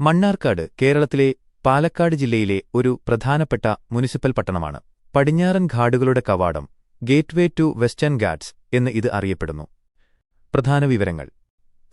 മണ്ണാർക്കാട് കേരളത്തിലെ പാലക്കാട് ജില്ലയിലെ ഒരു പ്രധാനപ്പെട്ട മുനിസിപ്പൽ പട്ടണമാണ്. പടിഞ്ഞാറൻ ഘാടുകളുടെ കവാടം ഗേറ്റ്വേ ടു വെസ്റ്റേൺ ഗാഡ്സ് എന്ന് ഇത് അറിയപ്പെടുന്നു. പ്രധാന വിവരങ്ങൾ.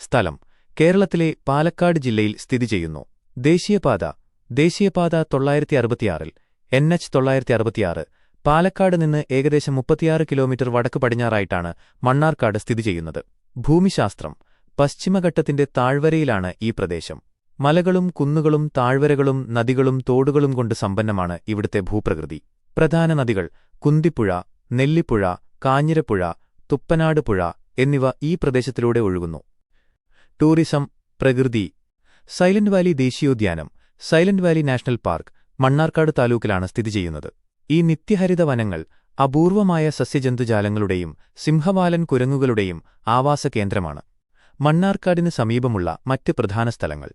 സ്ഥലം കേരളത്തിലെ പാലക്കാട് ജില്ലയിൽ സ്ഥിതി ചെയ്യുന്നു. ദേശീയപാത ദേശീയപാത തൊള്ളായിരത്തി അറുപത്തിയാറിൽ എൻ എച്ച് തൊള്ളായിരത്തി അറുപത്തിയാറ് പാലക്കാട് നിന്ന് ഏകദേശം മുപ്പത്തിയാറ് കിലോമീറ്റർ വടക്ക് പടിഞ്ഞാറായിട്ടാണ് മണ്ണാർക്കാട് സ്ഥിതി ചെയ്യുന്നത്. ഭൂമിശാസ്ത്രം പശ്ചിമഘട്ടത്തിന്റെ താഴ്വരയിലാണ് ഈ പ്രദേശം. മലകളും കുന്നുകളും താഴ്വരകളും നദികളും തോടുകളും കൊണ്ട് സമ്പന്നമാണ് ഇവിടുത്തെ ഭൂപ്രകൃതി. പ്രധാന നദികൾ കുന്തിപ്പുഴ നെല്ലിപ്പുഴ കാഞ്ഞിരപ്പുഴ തുപ്പനാട് പുഴ എന്നിവ ഈ പ്രദേശത്തിലൂടെ ഒഴുകുന്നു. ടൂറിസം പ്രകൃതി. സൈലന്റ് വാലി ദേശീയോദ്യാനം silent valley national park Mannarkkad താലൂക്കിലാണ് സ്ഥിതി ചെയ്യുന്നത്. ഈ നിത്യഹരിത വനങ്ങൾ അപൂർവമായ സസ്യജന്തുജാലങ്ങളുടെയും സിംഹവാലൻ കുരങ്ങുകളുടെയും ആവാസ കേന്ദ്രമാണ് മണ്ണാർക്കാടിന് സമീപമുള്ള മറ്റ് പ്രധാന സ്ഥലങ്ങൾ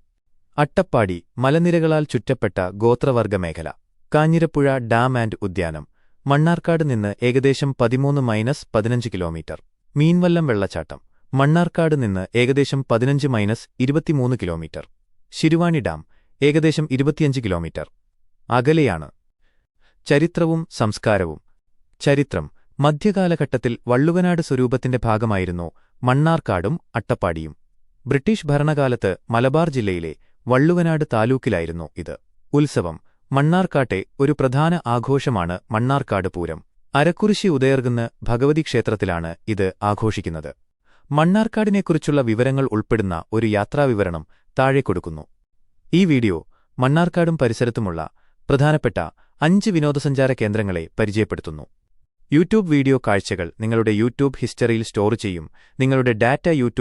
അട്ടപ്പാടി മലനിരകളാൽ ചുറ്റപ്പെട്ട ഗോത്രവർഗ മേഖല കാഞ്ഞിരപ്പുഴ ഡാം ആൻഡ് ഉദ്യാനം മണ്ണാർക്കാട് നിന്ന് ഏകദേശം പതിമൂന്ന് മൈനസ് പതിനഞ്ച് കിലോമീറ്റർ മീൻവല്ലം വെള്ളച്ചാട്ടം മണ്ണാർക്കാട് നിന്ന് ഏകദേശം പതിനഞ്ച് മൈനസ് ഇരുപത്തിമൂന്ന് കിലോമീറ്റർ ശിരുവാണി ഡാം ഏകദേശം ഇരുപത്തിയഞ്ച് കിലോമീറ്റർ. അകലെയാണ് ചരിത്രവും സംസ്കാരവും. ചരിത്രം മധ്യകാലഘട്ടത്തിൽ വള്ളുവനാട് സ്വരൂപത്തിന്റെ ഭാഗമായിരുന്നു മണ്ണാർക്കാടും അട്ടപ്പാടിയും. ബ്രിട്ടീഷ് ഭരണകാലത്ത് മലബാർ ജില്ലയിലെ വള്ളുവനാട് താലൂക്കിലായിരുന്നു ഇത്. ഉത്സവം മണ്ണാർക്കാട്ടെ ഒരു പ്രധാന ആഘോഷമാണ് മണ്ണാർക്കാട് പൂരം. അരക്കുറിശി ഉദയർകുന്ന് ഭഗവതി ക്ഷേത്രത്തിലാണ് ഇത് ആഘോഷിക്കുന്നത്. മണ്ണാർക്കാടിനെക്കുറിച്ചുള്ള വിവരങ്ങൾ ഉൾപ്പെടുന്ന ഒരു യാത്രാവിവരണം താഴെ കൊടുക്കുന്നു. ഈ വീഡിയോ മണ്ണാർക്കാടും പരിസരത്തുമുള്ള പ്രധാനപ്പെട്ട അഞ്ച് വിനോദസഞ്ചാര കേന്ദ്രങ്ങളെ പരിചയപ്പെടുത്തുന്നു. യൂട്യൂബ് വീഡിയോ കാഴ്ചകൾ നിങ്ങളുടെ യൂട്യൂബ് ഹിസ്റ്ററിയിൽ സ്റ്റോർ ചെയ്യും. നിങ്ങളുടെ ഡാറ്റ യൂട്യൂബ്